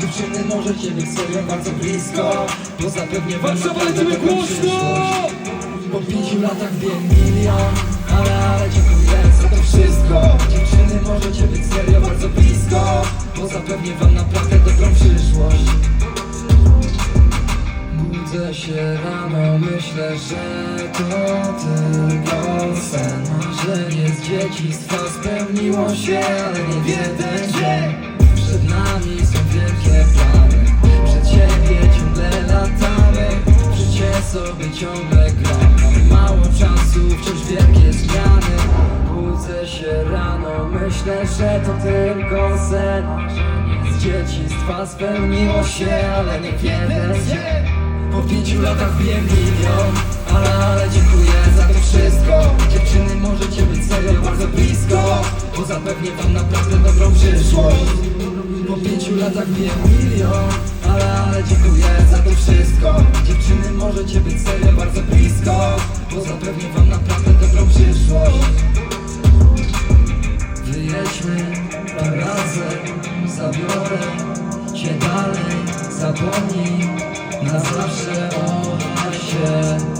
Dziewczyny możecie być serio bardzo blisko Bo zapewnię wam Warszawa, lecimy głośno! Po pięciu latach wiem milion Ale, ale dziękuję za to wszystko. Dziewczyny możecie być serio bardzo blisko Bo zapewnię wam naprawdę dobrą przyszłość. Budzę się rano, myślę, że to tylko sen. Marzenie z dzieciństwa spełniło się, ale nie w jeden dzień sobie ciągle gram. Mało czasu, wciąż wielkie zmiany. Budzę się rano, myślę, że to tylko sen. Z dzieciństwa spełniło się, ale nie dzień po pięciu latach wiem milion ale, ale dziękuję za to wszystko. Dziewczyny możecie być serio bardzo blisko Bo zapewnię wam naprawdę dobrą przyszłość. Po pięciu latach wiem milion ale, ale dziękuję za to wszystko Dziewczyny możecie być serio bardzo blisko Bo zapewnię wam naprawdę dobrą przyszłość. Wyjedźmy razem Zabiorę cię dalej Zapomnij na zawsze o się